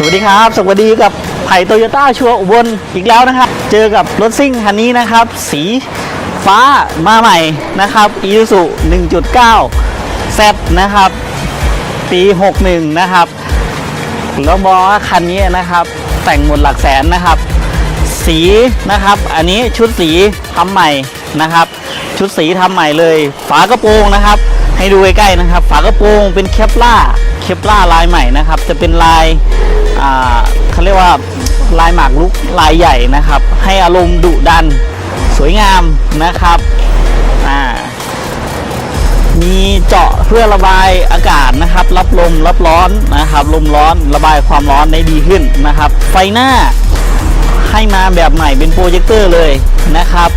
สวัสดีครับ สวัสดีกับไผ่โตโยต้าชัวอุบลอีกแล้วนะครับ เจอกับรถซิ่งคันนี้นะครับ สีฟ้ามาใหม่นะครับ i s u 1.9 Z นะครับ ปี 61 นะครับ แล้วบอกว่าคันนี้นะครับ แต่งหมดหลักแสนนะครับ สีนะครับ อันนี้ชุดสีทำใหม่นะครับ ชุดสีทำใหม่เลย ฝากระโปรงนะครับ ให้ดูใกล้ๆนะครับ ฝากระโปรงเป็นเคปล่าเคปล่าลายใหม่นะครับ จะเป็นลาย เขาเรียกว่าลายหมากลุกลายใหญ่นะครับ ให้อารมณ์ดุดันสวยงามนะครับอ่ามีเจาะเพื่อระบายอากาศนะครับ รับลมรับร้อนนะครับ ลมร้อนระบายความร้อนได้ดีขึ้นนะครับ ไฟหน้าให้มาแบบใหม่เป็นโปรเจคเตอร์เลยนะครับ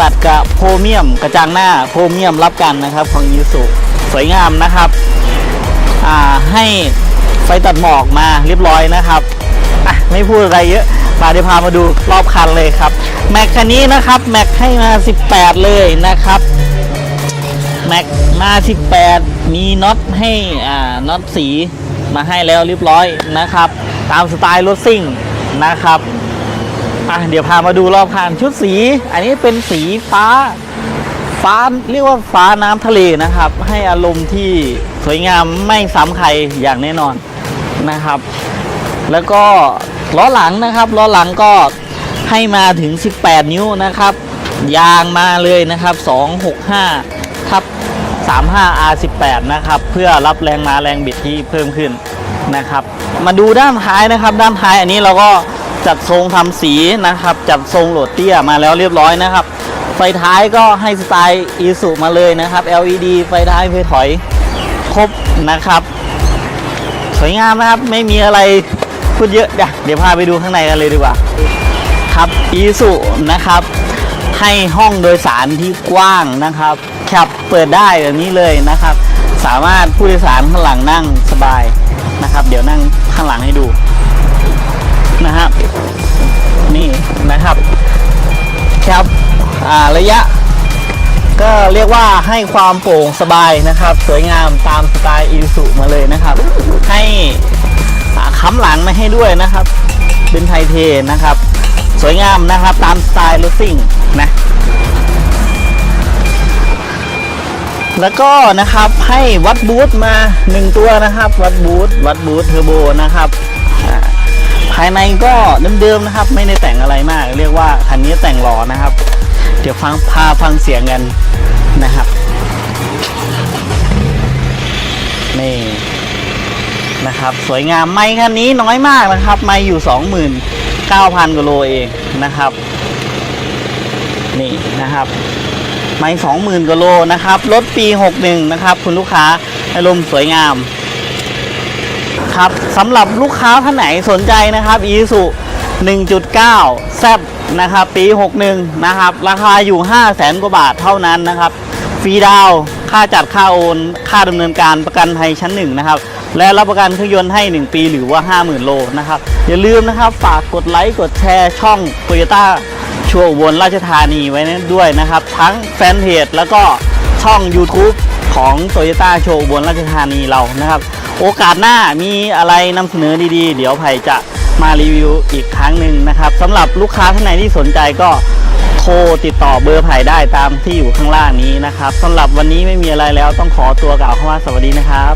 ตัดกับโพรเมียมกระจังหน้าโพรเมียมรับกันนะครับของยูสุสวยงามนะครับอ่าให้ ฟตัดหมอกมาเรียบร้อยนะครับอะไม่พูดอะไรเยอะ มาเดี๋ยวพามาดูรอบคันเลยครับ แม็กคันนี้นะครับแม็กให้มา 18 เลยนะครับแม็กมา 18 มีน็อตให้อ่าน็อตสีมาให้แล้วเรียบร้อยนะครับ ตามสไตล์รถซิ่งนะครับอะเดี๋ยวพามาดูรอบคันชุดสี อันนี้เป็นสีฟ้าฟ้าเรียกว่าฟ้าน้ำทะเลนะครับ ให้อารมณ์ที่สวยงามไม่ซ้ำใครอย่างแน่นอน นะครับ แล้วก็ล้อหลังนะครับล้อหลังก็ให้มาถึง 18 นิ้วนะครับ ยางมาเลยนะครับ 265ทับ 35 R18 นะครับ เพื่อรับแรงมาแรงบิดที่เพิ่มขึ้นนะครับ มาดูด้านท้ายนะครับ ด้านท้ายอันนี้เราก็จัดทรงทำสีนะครับ จัดทรงโหลดเตี้ยมาแล้วเรียบร้อยนะครับ ไฟท้ายก็ให้สไตล์อีสุมาเลยนะครับ LED ไฟท้ายไฟถอยครบนะครับ สวยงามนะครับ ไม่มีอะไรพูดเยอะเดี๋ยวเดี๋ยวพาไปดูข้างในกันเลยดีกว่า ครับอีสุนะครับ ให้ห้องโดยสารที่กว้างนะครับแคบเปิดได้แบบนี้เลยนะครับ สามารถผู้โดยสารข้างหลังนั่งสบายนะครับ เดี๋ยวนั่งข้างหลังให้ดูนะครับ นี่นะครับแคบอ่าระยะ ก็เรียกว่าให้ความโปร่งสบายนะครับ สวยงามตามสไตล์อีสุ หลังมาให้ด้วยนะครับ เป็นไทเทนะครับ สวยงามนะครับ ตามสไตล์รถซิ่งนะ แล้วก็นะครับให้วัดบูทมา 1 ตัวนะครับ วัดบูทวัดบูทเทอร์โบนะครับภายในก็เดิมๆนะครับ ไม่ได้แต่งอะไรมาก เรียกว่าคันนี้แต่งหล่อนะครับ เดี๋ยวฟังพาฟังเสียงกันนะครับนี่ นะครับ สวยงามไม้คันนี้น้อยมากนะครับ ไม้อยู่ 29,000กิโลเองนะครับ นี่นะครับ ไม้20,000กิโลนะครับ รถปี 61 นะครับ คุณลูกค้าอารมณ์สวยงาม ครับสำหรับลูกค้าท่านไหนสนใจนะครับอีสุ1.9 แซบนะครับ ปี 61 นะครับ ราคาอยู่ 5 0 0แสนกว่าบาทเท่านั้นนะครับ ฟรีดาว ค่าจัดค่าโอน ค่าดำเนินการประกันภัยชั้นหนึ่งนะครับ และรับประกันเครื่องยนต์ให้ 1 ปีหรือว่า 50,000 โลนะครับ อย่าลืมนะครับ ฝากกดไลค์ กดแชร์ช่อง Toyota ชัวร์อุบลราชธานีไว้ด้วยนะครับ ทั้งแฟนเพจแล้วก็ช่อง YouTube ของ Toyota โชว์อุบลราชธานีเรานะครับ โอกาสหน้ามีอะไรนำเสนอดีๆ เดี๋ยวไผ่จะมารีวิวอีกครั้งหนึ่งนะครับสำหรับลูกค้าท่านไหนที่สนใจก็ โทรติดต่อเบอร์ไผ่ได้ตามที่อยู่ข้างล่างนี้นะครับสำหรับวันนี้ไม่มีอะไรแล้วต้องขอตัวกล่าวคำว่าสวัสดีนะครับ